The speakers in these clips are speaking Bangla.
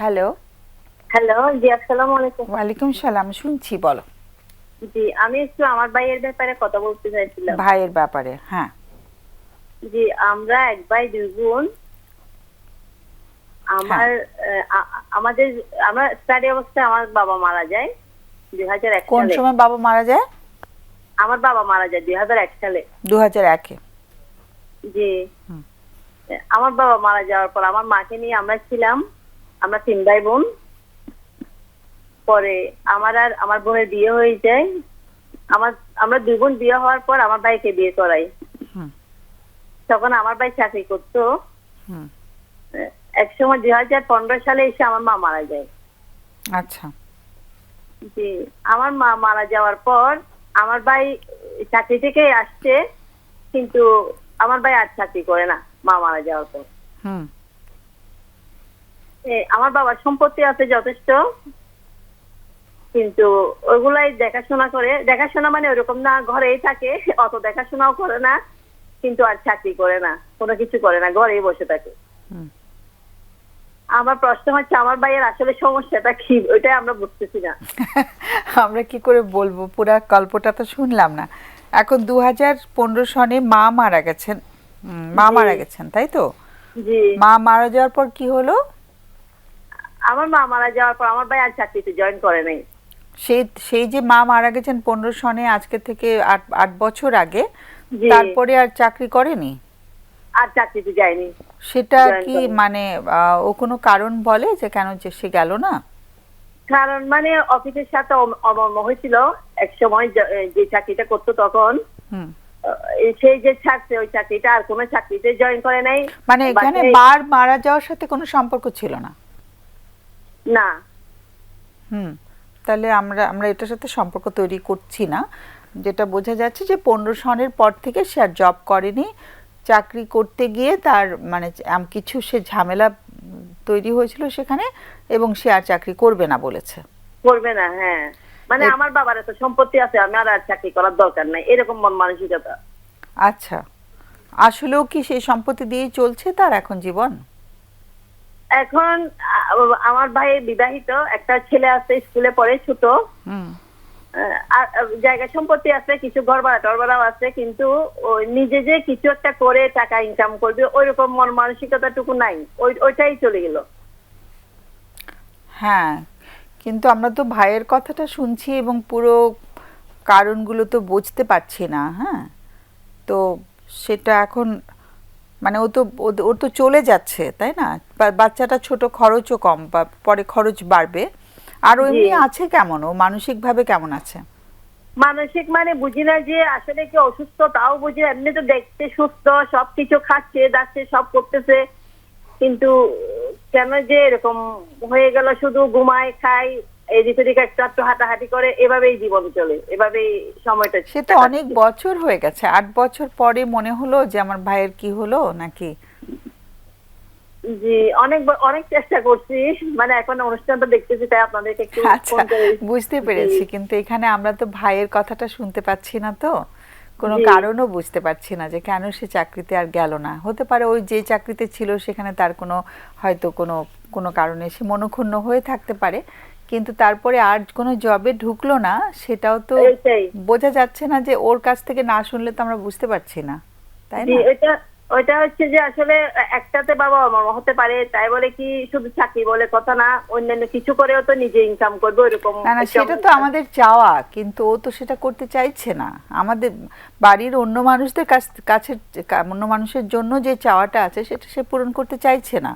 হ্যালো হ্যালো জি আসসালামু আলাইকুম। ওয়ালাইকুম সালাম শুনছি বলো। জি আমি একটু আমার ভাইয়ের ব্যাপারে কথা বলতে চাইছিলাম। ভাইয়ের ব্যাপারে হ্যাঁ। জি আমরা এক ভাই দুই বোন। আমার আমাদের আমার স্টাডি অবস্থায় আমার বাবা মারা যায় দুই হাজার এক কোন সময় বাবা মারা যায়? আমার বাবা মারা যায় দুই হাজার এক সালে। দু হাজার একে। জি। আমার বাবা মারা যাওয়ার পর আমার মাকে নিয়ে আমরা ছিলাম আমরা তিন ভাই বোন। পরে আমার আর আমার বোনের বিয়ে হয়ে যায়। আমার আমরা দুই বোন বিয়ে হওয়ার পর আমার ভাইকে বিয়ে করাই। তখন আমার ভাই চাকরি করতো। এক সময় দুই হাজার পনেরো সালে এসে আমার মা মারা যায়। আচ্ছা। জি আমার মা মারা যাওয়ার পর আমার ভাই চাকরি থেকে আসছে কিন্তু আমার ভাই আর চাকরি করে না মা মারা যাওয়ার পর। হুম। আমার বাবার সম্পত্তি আছে যথেষ্ট কিন্তু ওইগুলাই দেখাশোনা করে দেখাশোনা মানে ওরকম না ঘরেই থাকে অত দেখাশোনাও করে না কিন্তু আর চাকরি করে না কোনো কিছু করে না ঘরেই বসে থাকে। আমার প্রশ্ন হচ্ছে আমার ভাইয়ের আসলে সমস্যাটা কি? ওইটাই আমরা বুঝতেছি না। আমরা কি করে বলব? পুরা গল্পটা তো শুনলাম না। এখন দু হাজার পনেরো সনে মা মারা গেছেন। মা মারা গেছেন তাই তো? মা মারা যাওয়ার পর কি হলো? আমার মা মারা যাওয়ার পর আমার ভাই আর চাকরিতে জয়েন করে নাই। সেই সেই যে মা মারা গেছেন পনেরো সনে আজকে থেকে আট আট বছর আগে তারপরে আর চাকরি করেনি? আর চাকরিতে যায়নি। সেটা কি মানে ও কোনো কারণ বলে যে কেন যে সে গেল না? কারণ মানে অফিসের সাথে অম- অমর্ম হয়েছিল। এক সময় যে- চাকরিটা করতো তখন সেই যে ছাড়ছে ওই চাকরিটা আর কোনো চাকরিতে জয়েন করে নাই। মানে এখানে বার মারা যাওয়ার সাথে কোনো সম্পর্ক ছিল না? না। হুম তাহলে আমরা আমরা এটার সাথে সম্পর্ক তৈরি করছি না। যেটা বোঝা যাচ্ছে যে পনেরো সনের পর থেকে সে আর জব করেনি। চাকরি করতে গিয়ে তার মানে কিছু সে ঝামেলা তৈরি হয়েছিল সেখানে এবং সে আর চাকরি করবে না বলেছে। করবে না হ্যাঁ। মানে আমার বাবার এত সম্পত্তি আছে আমি আর আর চাকরি করার দরকার নাই। এরকম মন মানসিকতা। আচ্ছা। আসলেও কি সেই সম্পত্তি দিয়েই চলছে তার এখন জীবন? এখন আমার ভাই বিবাহিত একটা ছেলে আছে স্কুলে পড়ে ছোট। জায়গা সম্পত্তি আছে কিছু ঘর ভাড়া টর ভাড়াও আছে কিন্তু ওই নিজে যে কিছু একটা করে টাকা ইনকাম করবে ওইরকম মন মানসিকতাটুকু নাই। ওই ওইটাই চলে গেল। হ্যাঁ কিন্তু আমরা তো ভাইয়ের কথাটা শুনছি এবং পুরো কারণগুলো তো বুঝতে পারছি না হ্যাঁ? তো সেটা এখন মানে ও তো ওর তো চলে যাচ্ছে তাই না? বাচ্চাটা ছোট খরচও কম বা পরে খরচ বাড়বে। আর ও এমনি আছে কেমন? ও মানসিকভাবে কেমন আছে? মানসিক মানে বুঝি না যে আসলে কি অসুস্থ তাও বুঝি। এমনি তো দেখতে সুস্থ সবকিছু খাচ্ছে দাচ্ছে সব করতেছে। কিন্তু কেন যে এরকম হয়ে গেল শুধু ঘুমায় খায় এদিক ওদিক একটু একটু হাঁটাহাঁটি করে এভাবেই জীবন চলে এভাবেই সময়টা সে তো অনেক বছর হয়ে গেছে আট বছর পরে মনে হলো যে আমার ভাইয়ের কি হলো নাকি? জি অনেক অনেক চেষ্টা করছি মানে এখন অনুষ্ঠানটা দেখতেছি তাই আপনাদেরকে একটু আচ্ছা বুঝতে পেরেছি কিন্তু এখানে আমরা তো ভাইয়ের কথাটা শুনতে পাচ্ছি না তো কোনো কারণও বুঝতে পারছি না যে কেন সে চাকরিতে আর গেল না। হতে পারে ওই যে চাকরিতে ছিল সেখানে তার কোনো হয়তো কোনো কোনো কারণে সে মনক্ষুণ্ণ হয়ে থাকতে পারে কিন্তু তারপরে আর কোনো জবে ঢুকলো না সেটাও তো বোঝা যাচ্ছে না যে ওর কাছ থেকে না শুনলে তো আমরা বুঝতে পারছি না তাই না? ওইটা ওইটা হচ্ছে যে আসলে একটাতে বাবা হতে পারে তাই বলে কি শুধু চাকরি বলে কথা না অন্যান্য কিছু করেও তো নিজে ইনকাম করবে না না সেটা তো আমাদের চাওয়া কিন্তু ও তো সেটা করতে চাইছে না। আমাদের বাড়ির অন্য মানুষদের কাছে অন্য মানুষের জন্য যে চাওয়াটা আছে সেটা সে পূরণ করতে চাইছে না।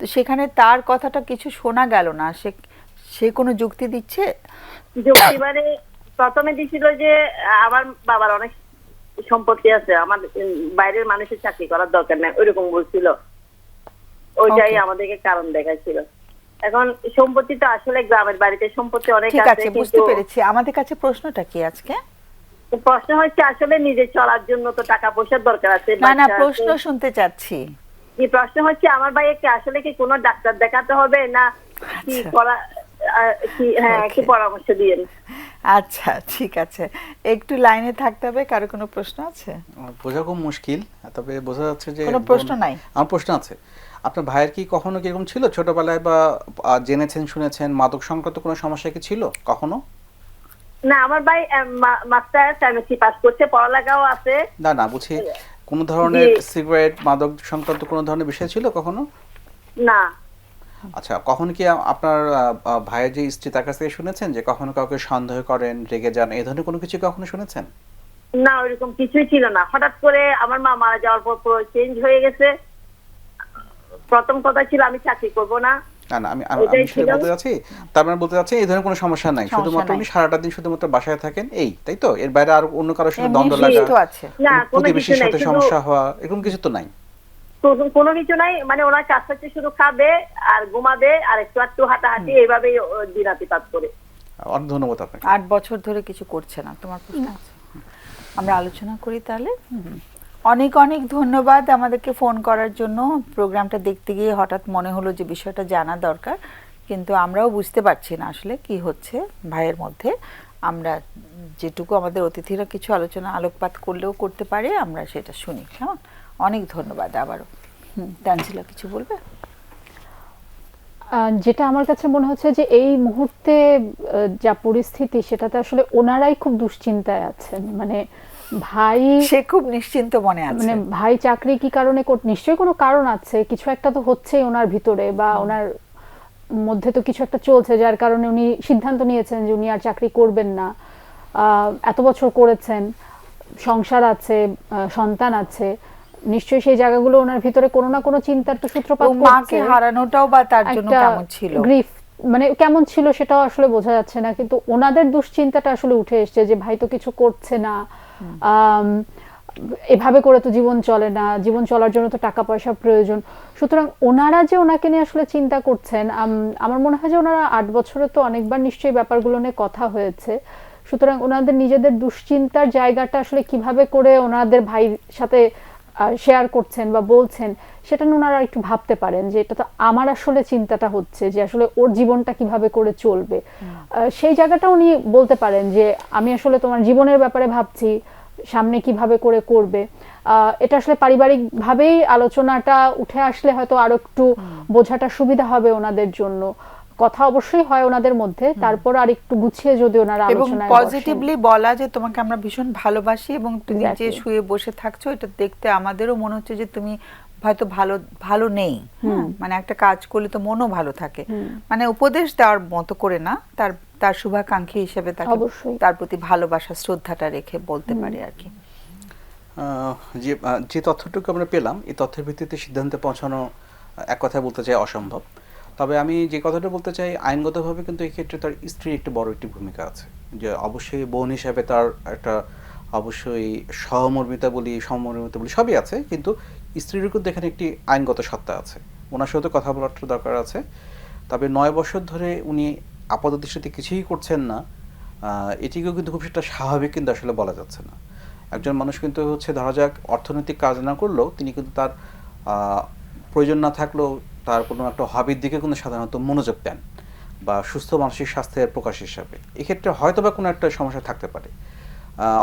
তো সেখানে তার কথাটা কিছু শোনা গেল না সে সে কোনো যুক্তি দিচ্ছে? যুক্তি মানে প্রথমে দিছিল যে আমার বাবার অনেক সম্পত্তি আছে আমার বাইরের মানুষের চাকরি করার দরকার নেই ওইরকম বলছিল। ওইটাই আমাদেরকে কারণ দেখাচ্ছিল এখন সম্পত্তি তো আসলে গ্রামের বাড়িতে সম্পত্তি অনেক ঠিক আছে বুঝতে পেরেছি। আমাদের কাছে প্রশ্নটা কি আজকে? প্রশ্ন হচ্ছে আসলে নিজে চলার জন্য তো টাকা পয়সার দরকার আছে না না প্রশ্ন শুনতে চাচ্ছি। কি প্রশ্ন হচ্ছে আমার ভাইকে আসলে কি কোনো ডাক্তার দেখাতে হবে না কি আচ্ছা। করা কি হ্যাঁ কি পরামর্শ দিয়েন আচ্ছা ঠিক আছে। একটু লাইনে থাকতে হবে কারও কোনো প্রশ্ন আছে? বোঝা খুব মুশকিল তবে বোঝা যাচ্ছে যে কোনো প্রশ্ন নাই? আমার প্রশ্ন আছে। আপনার ভাইয়ের কি কখনো কীরকম ছিল ছোটবেলায় বা জেনেছেন শুনেছেন? মাদক সংক্রান্ত কোনো সমস্যা কি ছিল কখনো? না আমার ভাই মাস্টার ফার্মেসি পাস করছে পড়ালেখাও আছে। না না বুঝি কোনো ধরনের সিগারেট মাদক সংক্রান্ত কোনো ধরনের বিষয় ছিল কখনো? না। আচ্ছা কখনো কি আপনার ভাইয়ের যে স্ত্রী তার কাছ থেকে শুনেছেন যে কখনো কাউকে সন্দেহ করেন রেগে যান এই ধরনের কোনো কিছু কখনো শুনেছেন? না ওইরকম কিছুই ছিল না। হঠাৎ করে আমার মা মারা যাওয়ার পর পুরো চেঞ্জ হয়ে গেছে। প্রথম কথা ছিল আমি চাকরি করব না। না না আমি আমি-। বলতে যাচ্ছি তার মানে বলতে যাচ্ছি এই ধরনের কোনো সমস্যা নাই। শুধুমাত্র। উনি সারাটা দিন শুধুমাত্র বাসায় থাকেন এই তাই তো? এর বাইরে আর অন্য কারোর সাথে দ্বন্দ্ব লাগা না কোনো কিছু প্রতিবেশীর সাথে সমস্যা হওয়া এরকম কিছু তো নাই। কোনো- কিছু নাই মানে ওনার কাজ হচ্ছে শুধু খাবে আর ঘুমাবে আর একটু একটু হাঁটাহাঁটি এইভাবেই দিনাতিপাত করে। অনেক ধন্যবাদ আপনাকে। আট বছর ধরে কিছু করছে না তোমার প্রশ্ন আছে? আমরা আলোচনা করি তাহলে। অনেক অনেক ধন্যবাদ আমাদেরকে ফোন করার জন্য। প্রোগ্রামটা দেখতে গিয়ে হঠাৎ মনে হলো যে বিষয়টা জানা দরকার কিন্তু আমরাও বুঝতে পারছি না আসলে কি হচ্ছে ভাইয়ের মধ্যে। আমরা যেটুকু আমাদের অতিথিরা কিছু আলোচনা আলোকপাত করলেও করতে পারে আমরা সেটা শুনি। কেমন? অনেক ধন্যবাদ আবারও। তানজিলা কিছু বলবে? যেটা আমার কাছে মনে হচ্ছে যে এই মুহূর্তে যা পরিস্থিতি সেটাতে আসলে ওনারাই খুব দুশ্চিন্তায় আছেন। মানে ভাই সে খুব নিশ্চিন্ত মনে আছে। মানে ভাই চাকরি কি কারণে কর- নিশ্চয়ই কোনো কারণ আছে কিছু একটা তো হচ্ছেই ওনার ভিতরে বা ওনার মধ্যে তো কিছু একটা চলছে যার কারণে উনি সিদ্ধান্ত নিয়েছেন যে উনি আর চাকরি করবেন না। এত বছর করেছেন সংসার আছে সন্তান আছে নিশ্চয়ই সেই জায়গাগুলো ওনার ভিতরে কোনো না কোনো চিন্তার তো সূত্রপাত মাকে হারানোটাও বা তার জন্য কেমন ছিল? গ্রিফ মানে কেমন ছিল সেটাও আসলে বোঝা যাচ্ছে না কিন্তু ওনাদের দুশ্চিন্তাটা আসলে উঠে এসছে যে ভাই তো কিছু করছে না। এভাবে করে তো জীবন চলে না জীবন চলার জন্য তো টাকা পয়সা প্রয়োজন। সুতরাং ওনারা যে ওনাকে নিয়ে আসলে চিন্তা করছেন আমার মনে হয় যে ওনারা আট বছরে তো অনেকবার নিশ্চয়ই ব্যাপারগুলো নিয়ে কথা হয়েছে। সুতরাং ওনাদের নিজেদের দুশ্চিন্তার জায়গাটা আসলে কীভাবে করে ওনাদের ভাইয়ের সাথে শেয়ার করছেন বা বলছেন সেটা নিয়ে ওনারা একটু ভাবতে পারেন যে এটা তো আমার আসলে চিন্তাটা হচ্ছে যে আসলে ওর জীবনটা কীভাবে করে চলবে। সেই জায়গাটা উনি বলতে পারেন যে আমি আসলে তোমার জীবনের ব্যাপারে ভাবছি সামনে কীভাবে করে করবে। আহ, এটা আসলে পারিবারিক ভাবেই আলোচনাটা উঠে আসলে হয়তো আরও একটু বোঝাটা সুবিধা হবে ওনাদের জন্য। কথা অবশ্যই হয় ওনাদের মধ্যে তারপর আর একটু গুছিয়ে যদি ওনারা এবং পজিটিভলি বলা যে তোমাকে আমরা ভীষণ ভালোবাসি এবং তুমি যে শুয়ে বসে থাকছো এটা দেখতে আমাদেরও মনে হচ্ছে যে তুমি হয়তো ভালো ভালো নেই? মানে একটা কাজ করলে তো মনও ভালো থাকে। মানে উপদেশ দেওয়ার মতো করে না তার তার শুভাকাঙ্ক্ষী হিসেবে তাকে অবশ্যই। তার প্রতি ভালোবাসা শ্রদ্ধাটা রেখে বলতে পারে আর কি। আহ, যে যে তথ্যটুকু আমরা পেলাম এই তথ্যের ভিত্তিতে সিদ্ধান্তে পৌঁছানো এক কথায় বলতে চাই অসম্ভব। তবে আমি যে কথাটা বলতে চাই, আইনগতভাবে কিন্তু এই ক্ষেত্রে তার স্ত্রীর একটি বড় একটি ভূমিকা আছে। যে অবশ্যই বোন হিসাবে তার একটা অবশ্যই সহমর্মিতা বলি সমমর্মিতা বলি সবই আছে, কিন্তু স্ত্রীর কিন্তু এখানে একটি আইনগত সত্তা আছে। ওনার সাথে কথা বলার দরকার আছে। তবে নয় বছর ধরে উনি আপাতত সাথে কিছুই করছেন না এটিকেও কিন্তু খুব সেটা স্বাভাবিক কিন্তু আসলে বলা যাচ্ছে না। একজন মানুষ কিন্তু হচ্ছে ধরা যাক অর্থনৈতিক কাজ না করলেও তিনি কিন্তু তার প্রয়োজন না থাকলেও তার কোনো একটা হবির দিকে কিন্তু সাধারণত মনোযোগ দেন বা সুস্থ মানসিক স্বাস্থ্যের প্রকাশ হিসাবে। এক্ষেত্রে হয়তো বা কোনো একটা সমস্যা থাকতে পারে।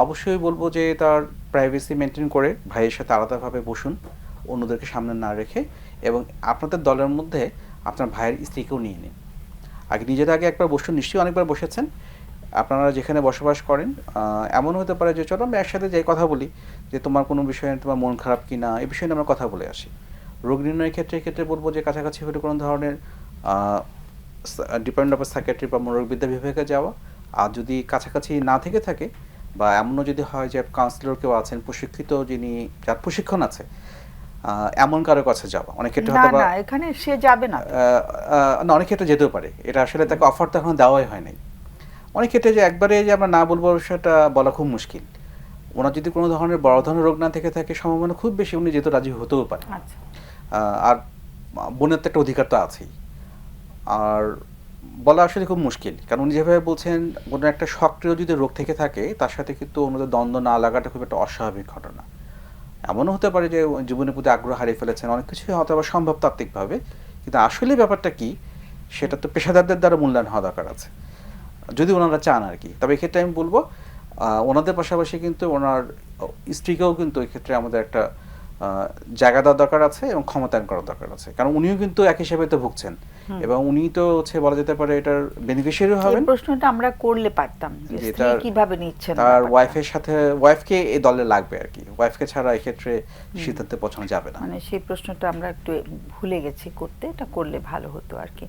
অবশ্যই বলব যে তার প্রাইভেসি মেনটেন করে ভাইয়ের সাথে আলাদাভাবে বসুন, অন্যদেরকে সামনে না রেখে এবং আপনাদের দলের মধ্যে আপনার ভাইয়ের স্ত্রীকেও নিয়ে নিন। আগে নিজের আগে একবার বসুন, নিশ্চয়ই অনেকবার বসেছেন। আপনারা যেখানে বসবাস করেন এমন হতে পারে যে চলো আমরা একসাথে যাই কথা বলি যে তোমার কোনো বিষয়ে তোমার মন খারাপ কি না এই বিষয়ে আমরা কথা বলে আসি। রোগ নির্ণয়ের ক্ষেত্রে ক্ষেত্রে বলব যে কাছাকাছি হলে কোনো ধরনের ডিপার্টমেন্ট অফ সাইকেট্রি বা মনোরোগবিদ্যা বিভাগে যাওয়া। আর যদি কাছাকাছি না থেকে থাকে বা এমনও যদি হয় যে কাউন্সিলর কেউ আছেন প্রশিক্ষিত যিনি যার প্রশিক্ষণ আছে এমন কারও কাছে যাওয়া। অনেক ক্ষেত্রে হয়তো না এখানে সে যাবে না। অনেক ক্ষেত্রে যেতেও পারে। এটা আসলে তাকে অফার তো এখন দেওয়াই হয় নাই। অনেক ক্ষেত্রে যে একবারে যে আমরা না বলব সেটা বলা খুব মুশকিল। ওনার যদি কোনো ধরনের বড় ধরনের রোগ না থেকে থাকে সম্ভাবনা খুব বেশি উনি যেহেতু রাজি হতেও পারে আচ্ছা। আর বোনের তো একটা অধিকার তো আছেই। আর বলা আসলে খুব মুশকিল, কারণ উনি যেভাবে বলছেন কোনো একটা সক্রিয় যদি রোগ থেকে থাকে, তার সাথে কিন্তু অন্যদের দ্বন্দ্ব না লাগাটা খুব একটা অস্বাভাবিক ঘটনা। এমনও হতে পারে যে জীবনের প্রতি আগ্রহ হারিয়ে ফেলেছেন, অনেক কিছুই হয়তো আবার সম্ভব তাত্ত্বিকভাবে কিন্তু আসলে ব্যাপারটা কি, সেটা তো পেশাদারদের দ্বারা মূল্যায়ন হওয়া দরকার আছে। যদি ওনারা চান আর কি, তবে এক্ষেত্রে আমি বলব ওনাদের পাশাপাশি কিন্তু ওনার স্ত্রীকেও কিন্তু এক্ষেত্রে আমাদের একটা জায়গা দেওয়ার দরকার আছে এবং ক্ষমতায়ন করার দরকার আছে। কারণ উনিও কিন্তু এক হিসেবে তো ভুগছেন। এবং উনি তো হচ্ছে বলা যেতে পারে এটার বেনিফিশিয়ারি এই হবেন। প্রশ্নটা আমরা করলে পারতাম কীভাবে নিচ্ছেন তার ওয়াইফের সাথে ওয়াইফকে এই দলে লাগবে আর কি। ওয়াইফকে ছাড়া এক্ষেত্রে সিদ্ধান্তে পৌঁছানো যাবে না। মানে সেই প্রশ্নটা আমরা একটু ভুলে গেছি করতে এটা করলে ভালো হতো আর কি।